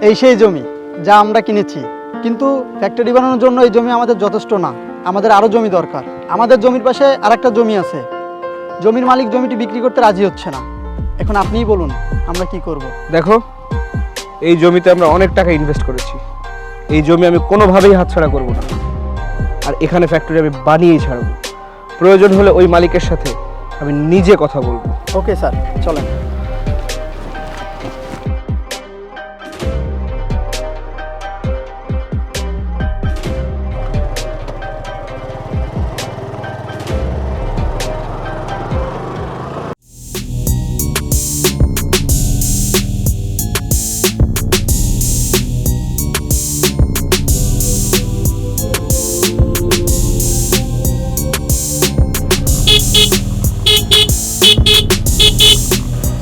এই সেই জমি যা আমরা কিনেছি। কিন্তু ফ্যাক্টরি বানানোর জন্য এই জমি আমাদের যথেষ্ট না। আমাদের আরও জমি দরকার। আমাদের জমির পাশে আরেকটা জমি আছে। জমির মালিক জমিটি বিক্রি করতে রাজি হচ্ছে না। এখন আপনিই বলুন আমরা কি করব। দেখো এই জমিতে আমরা অনেক টাকা ইনভেস্ট করেছি। এই জমি আমি কোনোভাবেই হাতছাড়া করব না। আর এখানে ফ্যাক্টরি আমি বানিয়েই ছাড়বো। প্রয়োজন হলে ওই মালিকের সাথে আমি নিজে কথা বলব। ওকে স্যার চলেন।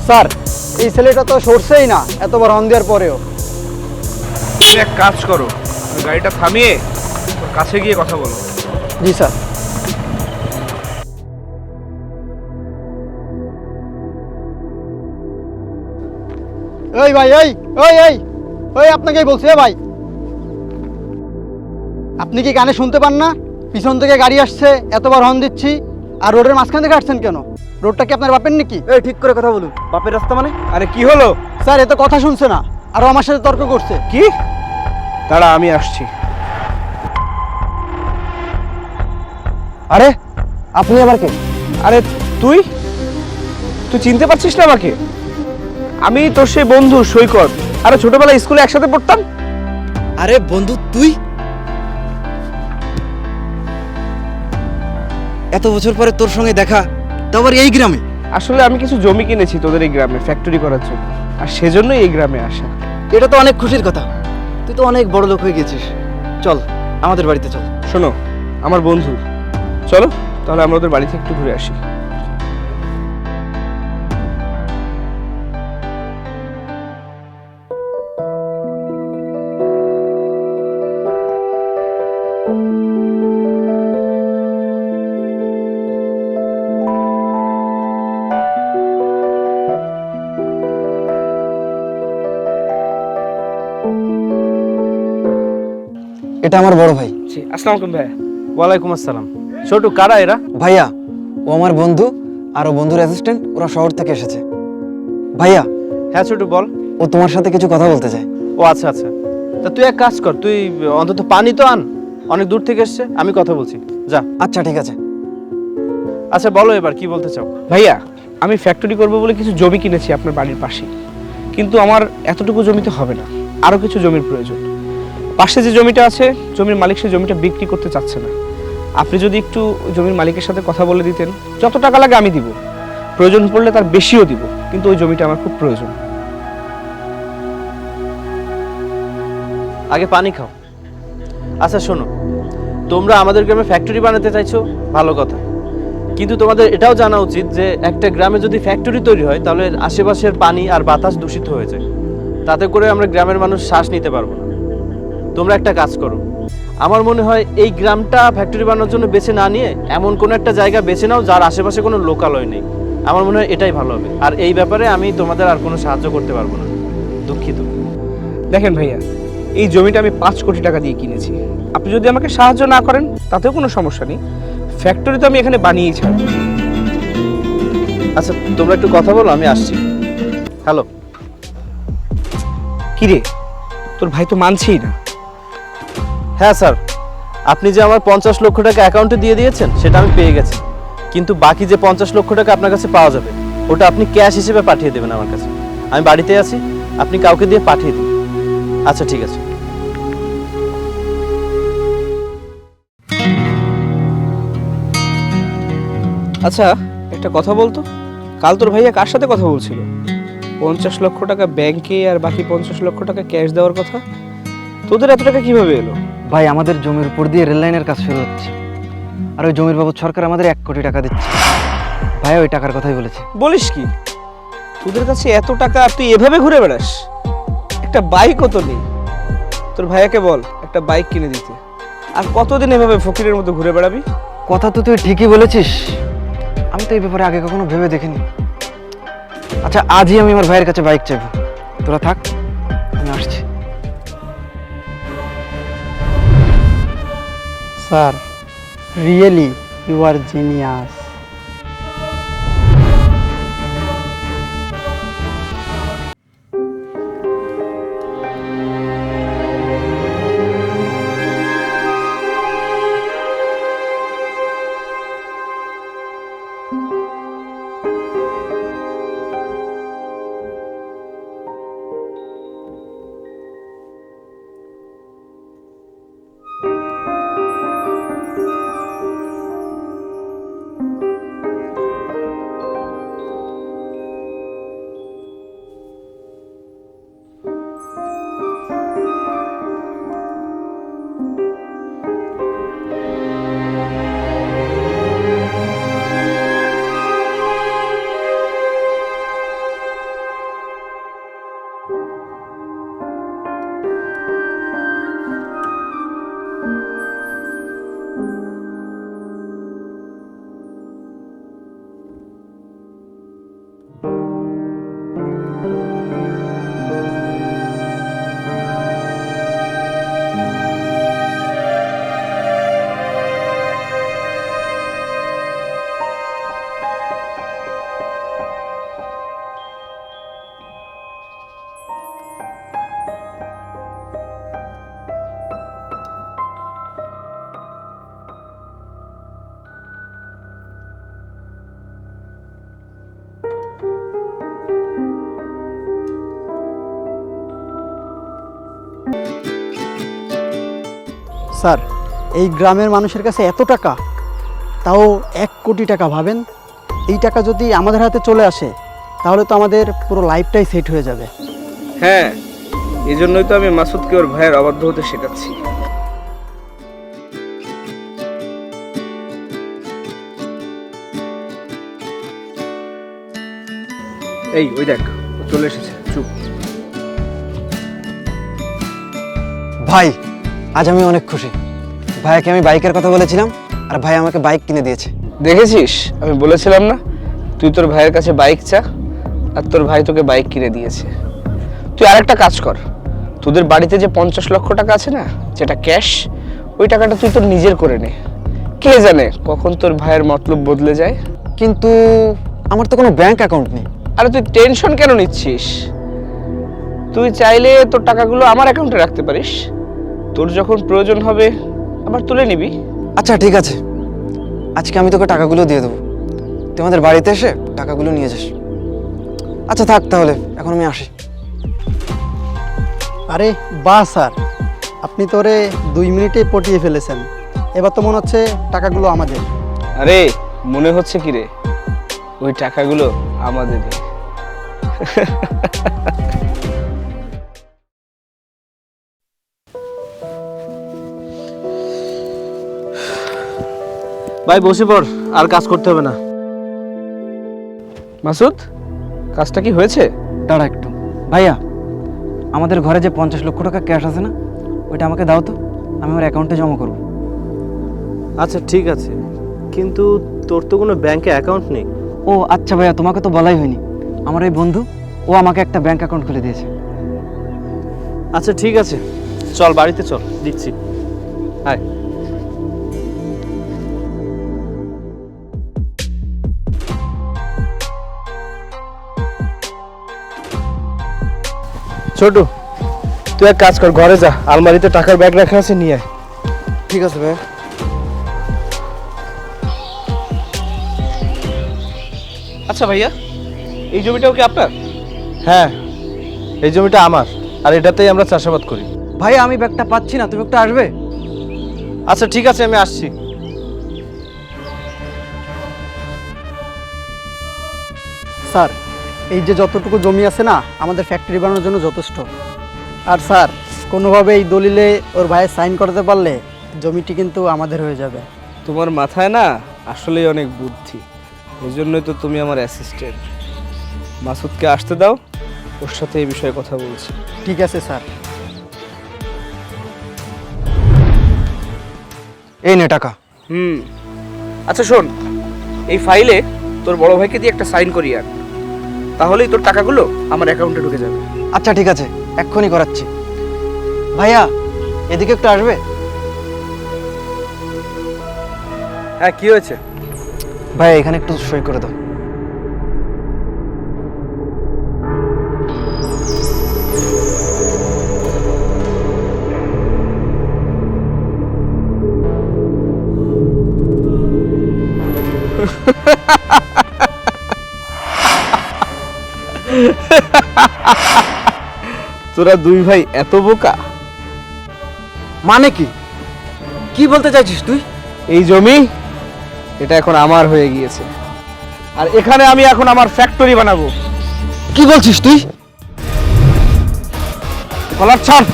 স্যার এই ছেলেটা তো সরছেই না এতবার হন দেওয়ার পরেও। তুমি এক কাজ করো গাড়িটা থামিয়ে ওর কাছে গিয়ে কথা বলো। জি স্যার। এই ভাই এই ওই এই ওই আপনাকেই বলছি ভাই। আপনি কি কানে শুনতে পান না? পিছন থেকে গাড়ি আসছে এতবার হর্ন দিচ্ছি আর রোডের মাঝখান থেকে আসছেন কেন? রোডটা কি আপনার বাপের নাকি? এই ঠিক করে কথা বলুন। বাপের রাস্তা মানে? আরে কি হলো? স্যার এ তো কথা শুনছে না। আরও আমার সাথে তর্ক করছে। কি? দাঁড়া আমি আসছি। আরে আপনি আবার কে? আরে তুই? তুই চিনতে পারছিস না আমাকে? আমি তোর সেই বন্ধু সৈকত। আরে ছোটবেলায় স্কুলে একসাথে পড়তাম? আরে বন্ধু তুই? এত বছর পরে তোর সঙ্গে দেখা তো আবার এই গ্রামে? আসলে আমি কিছু জমি কিনেছি তোদের এই গ্রামে ফ্যাক্টরি করার জন্য। আর সেজন্যই এই গ্রামে আসা। এটা তো অনেক খুশির কথা। তুই তো অনেক বড় লোক হয়ে গেছিস। চল আমাদের বাড়িতে চল। শোনো আমার বন্ধু। চলো তাহলে আমরা ওদের বাড়ি থেকে একটু ঘুরে আসি। এটা আমার বড় ভাই। আসসালামু আলাইকুম ভাই। ওয়ালাইকুম আসসালাম। ছোটু কারা এরা? ভাইয়া ও আমার বন্ধু আর ও বন্ধুর অ্যাসিস্ট্যান্ট ওরা শহর থেকে এসেছে। ভাইয়া হ্যাঁ ছোটু বল। ও তোমার সাথে কিছু কথা বলতে চায়। ও আচ্ছা আচ্ছা। তা তুই এক কাজ কর তুই অন্তত পানি তো আন। অনেক দূর থেকে এসছে আমি কথা বলছি। যা। আচ্ছা ঠিক আছে। আচ্ছা বলো এবার কি বলতে চাও? ভাইয়া আমি ফ্যাক্টরি করব বলে কিছু জমি কিনেছি আপনার বাড়ির পাশে কিন্তু আমার এতটুকু জমিতে হবে না। আরও কিছু জমির প্রয়োজন। পাশে যে জমিটা আছে, জমির মালিক সে জমিটা বিক্রি করতে চাচ্ছে না। আপনি যদি একটু জমির মালিকের সাথে কথা বলে দিতেন, যত টাকা লাগে আমি দিব। প্রয়োজন পড়লে তার বেশিও দিব, কিন্তু ওই জমিটা আমার খুব প্রয়োজন। আগে পানি খাও। আচ্ছা শোনো। তোমরা আমাদের গ্রামে ফ্যাক্টরি বানাতে চাইছো, ভালো কথা। কিন্তু তোমাদের এটাও জানা উচিত যে, একটা গ্রামে যদি ফ্যাক্টরি তৈরি হয়, তাহলে আশেপাশের পানি আর বাতাস দূষিত হয়ে যায়। তাতে করে আমরা গ্রামের মানুষ শ্বাস নিতে পারব না। তোমরা একটা কাজ করো। আমার মনে হয় এই গ্রামটা ফ্যাক্টরি বানানোর জন্য বেছে না নিয়ে এমন কোনো একটা জায়গা বেছে নাও যার আশেপাশে কোনো লোকালয় নেই। আমার মনে হয় এটাই ভালো হবে। আর এই ব্যাপারে আমি তোমাদের আর কোনো সাহায্য করতে পারব না। দুঃখিত। দেখেন ভাইয়া এই জমিটা আমি পাঁচ কোটি টাকা দিয়ে কিনেছি। আপনি যদি আমাকে সাহায্য না করেন তাতেও কোনো সমস্যা নেই। ফ্যাক্টরি তো আমি এখানে বানিয়েই ছাড়ব আচ্ছা তোমরা একটু কথা বলো আমি আসছি। হ্যালো কিরে? তোর ভাই তো মানছেই না। হ্যাঁ স্যার। আপনি যে আমার পঞ্চাশ লক্ষ টাকা অ্যাকাউন্টে দিয়ে দিয়েছেন, সেটা আমি পেয়ে গেছি। কিন্তু বাকি যে পঞ্চাশ লক্ষ টাকা আপনার কাছে পাওয়া যাবে, ওটা আপনি ক্যাশ হিসেবে পাঠিয়ে দেবেন আমার কাছে। আমি বাড়িতে আছি, আপনি কাউকে দিয়ে পাঠিয়ে দিন। আচ্ছা ঠিক আছে। আচ্ছা একটা কথা বলতো? কাল তোর ভাইয়া কার সাথে কথা বলছিল? পঞ্চাশ লক্ষ টাকা ব্যাংকে আর বাকি পঞ্চাশ লক্ষ টাকা ক্যাশ দেওয়ার কথা? তোদের এত টাকা কীভাবে এলো? ভাই আমাদের জমির উপর দিয়ে রেল লাইনের কাজ শুরু হচ্ছে। আর ওই জমির বাবদ সরকার আমাদের এক কোটি টাকা দিচ্ছে। ভাই ওই টাকার কথাই বলেছে। বলিস কি? তোদের কাছে এত টাকা আর তুই এভাবে ঘুরে বেড়াস? একটা বাইকও তো নেই। তোর ভাইয়াকে বল একটা বাইক কিনে দিতে। আর কতদিন এভাবে ফকিরের মতো ঘুরে বেড়াবি? কথা তো তুই ঠিকই বলেছিস। আমি তো এই ব্যাপারে আগে কখনো ভেবে দেখিনি। আচ্ছা আজই আমি আমার ভাইয়ের কাছে বাইক চাইব। তোরা থাক। Sir really you are genius sir এই গ্রামের মানুষের কাছে এত টাকা? তাও এক কোটি টাকা ভাবেন? এই টাকা যদি আমাদের হাতে চলে আসে তাহলে তো আমাদের পুরো লাইফটাই সেট হয়ে যাবে। হ্যাঁ এই জন্যই তো আমি মাসুদকে ওর ভাইয়ের অবাধ্য হতে শেখাচ্ছি। এই ওই দেখ ও চলে এসেছে চুপ। ভাই আজ আমি অনেক খুশি। ভাইয়াকে আমি বাইকের কথা বলেছিলাম আর ভাই আমাকে বাইক কিনে দিয়েছে। দেখেছিস? আমি বলেছিলাম না তুই তোর ভাইয়ের কাছে বাইক চা আর তোর ভাই তোকে বাইক কিনে দিয়েছে। তুই আরেকটা কাজ কর তোদের বাড়িতে যে পঞ্চাশ লক্ষ টাকা আছে না যেটা ক্যাশ ওই টাকাটা তুই তোর নিজের করে নে। কে জানে কখন তোর ভাইয়ের মতলব বদলে যায়? কিন্তু আমার তো কোনো ব্যাংক অ্যাকাউন্ট নেই। আরে তুই টেনশন কেন নিচ্ছিস? তুই চাইলে তোর টাকাগুলো আমার অ্যাকাউন্টে রাখতে পারিস। তোর যখন প্রয়োজন হবে আবার তুলে নিবি। আচ্ছা ঠিক আছে। আজকে আমি তোকে টাকাগুলো দিয়ে দেবো। তুই আমাদের বাড়িতে এসে টাকাগুলো নিয়ে যাস। আচ্ছা থাক তাহলে এখন আমি আসি। আরে বাহ স্যার আপনি তো তোরে দুই মিনিটে পটিয়ে ফেলেছেন। এবার তো মনে হচ্ছে টাকাগুলো আমাদের। আরে মনে হচ্ছে কি রে? ওই টাকাগুলো আমাদের। ভাই বসে পড় আর কাজ করতে হবে না। মাসুদ কাজটা কি হয়েছে? দাঁড়া একটু। ভাইয়া আমাদের ঘরে যে পঞ্চাশ লক্ষ টাকা ক্যাশ আছে না ওইটা আমাকে দাও তো। আমি আমার অ্যাকাউন্টে জমা করব। আচ্ছা ঠিক আছে। কিন্তু তোর তো কোনো ব্যাংকে অ্যাকাউন্ট নেই। ও আচ্ছা ভাইয়া তোমাকে তো বলাই হয়নি। আমার এই বন্ধু ও আমাকে একটা ব্যাংক অ্যাকাউন্ট খুলে দিয়েছে। আচ্ছা ঠিক আছে। চল বাড়িতে চল দিচ্ছি। হাই ছোটু তুই এক কাজ কর ঘরে যা আলমারিতে টাকার ব্যাগ রাখা আছে নিয়ে আয়। ঠিক আছে ভাইয়া। আচ্ছা ভাইয়া এই জমিটাও কি আপনার? হ্যাঁ এই জমিটা আমার আর এটাতেই আমরা চাষাবাদ করি। ভাইয়া আমি ব্যাগটা পাচ্ছি না তুমি একটু আসবে? আচ্ছা ঠিক আছে আমি আসছি। স্যার এই যে যতটুকু জমি আছে না আমাদের ফ্যাক্টরি বানানোর জন্য যথেষ্ট। আর স্যার কোনোভাবে এই দলিলে ওর ভাইয়ের সাইন করতে পারলে জমিটি কিন্তু আমাদের হয়ে যাবে। তোমার মাথায় না আসলেই অনেক বুদ্ধি। এই জন্যই তো তুমি আমার অ্যাসিস্ট্যান্ট মাসুদকে আসতে দাও ওর সাথে এই বিষয়ে কথা বলছি। ঠিক আছে স্যার। এই নে টাকা। হুম। আচ্ছা শোন এই ফাইলে তোর বড় ভাইকে দিয়ে একটা সাইন করিয়ে আন। তাহলেই তোর টাকাগুলো আমার অ্যাকাউন্টে ঢুকে যাবে। আচ্ছা ঠিক আছে। এক্ষুনি করাচ্ছি। ভাইয়া এদিকে একটু আসবে? হ্যাঁ কি হয়েছে? ভাই এখানে একটু সই করে দাও। তোরা দুই ভাই এত বোকা? মানে কি? কি বলতে চাইছিস তুই? এই জমি এটা এখন আমার হয়ে গিয়েছে। আর এখানে আমি এখন আমার ফ্যাক্টরি বানাবো। কি বলছিস তুই? কলার ছাড়।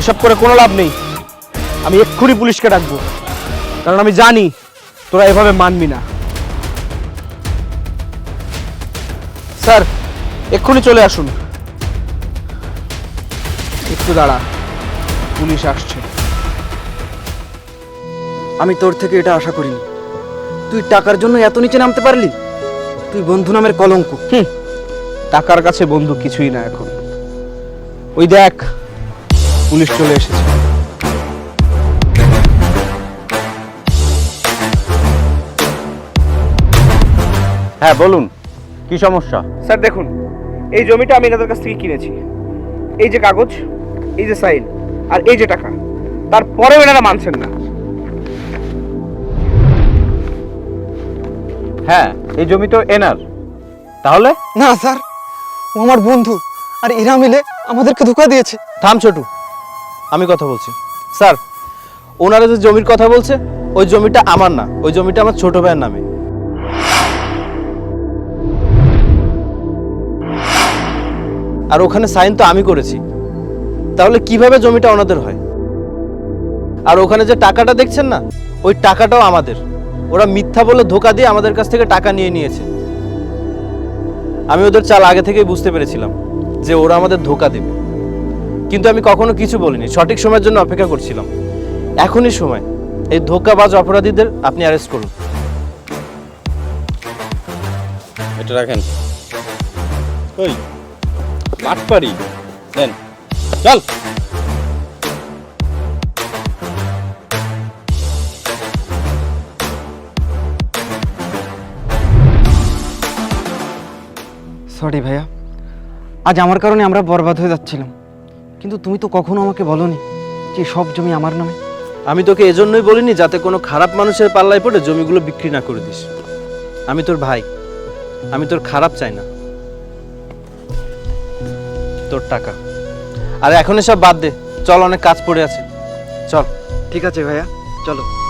এসব করে কোনো লাভ নেই। আমি এক্ষুনি পুলিশকে ডাকবো। কারণ আমি জানি তোরা এভাবে মানবি না। স্যার এক্ষুনি চলে আসুন। একটু দাঁড়া পুলিশ আসছে। আমি তোর থেকে এটা আশা করিনি। তুই টাকার জন্য এত নিচে নামতে পারলি? তুই বন্ধু নামের কলঙ্ক। টাকার কাছে বন্ধু কিছুই না এখন। ওই দেখ পুলিশ চলে এসেছে। হ্যাঁ বলুন। কি সমস্যা? স্যার দেখুন এই জমিটা আমি এনাদের কাছ থেকে কিনেছি। এই যে কাগজ এই যে সাইন আর এই যে টাকা তারপরেও এনারা মানছেন না। হ্যাঁ এই জমি তো এনার। তাহলে? না স্যার ও আমার বন্ধু আর এরা মিলে আমাদেরকে ধোকা দিয়েছে। থাম ছোটু আমি কথা বলছি। স্যার ওনারা যে জমির কথা বলছে ওই জমিটা আমার না ওই জমিটা আমার ছোট ভাইয়ের নামে। আর ওখানে সাইন তো আমি করেছি। তাহলে কীভাবে জমিটা ওনাদের হয়? আর ওখানে যে টাকাটা দেখছেন না, ওই টাকাটাও আমাদের। ওরা মিথ্যা বলে ধোকা দিয়ে আমাদের কাছ থেকে টাকা নিয়ে নিয়েছে। আমি ওদের চাল আগে থেকেই বুঝতে পেরেছিলাম যে ওরা আমাদের ধোকা দেবে। কিন্তু আমি কখনো কিছু বলিনি, সঠিক সময়ের জন্য অপেক্ষা করছিলাম। এখনই সময়। এই ধোকাবাজ অপরাধীদের আপনি অ্যারেস্ট করুন। এটা রাখেন। ওই। মাঠ পারি দেন চল। সরি ভাইয়া আজ আমার কারণে আমরা বরবাদ হয়ে যাচ্ছিলাম। কিন্তু তুমি তো কখনো আমাকে বলনি যে সব জমি আমার নামে। আমি তোকে এজন্যই বলিনি যাতে কোনো খারাপ মানুষের পাল্লায় পড়ে জমিগুলো বিক্রি না করে দিস। আমি তোর ভাই আমি তোর খারাপ চাই না। তোর টাকা। আর এখন এসব বাদ দে। চল অনেক কাজ পড়ে আছে। চল। ঠিক আছে ভাইয়া। চলো।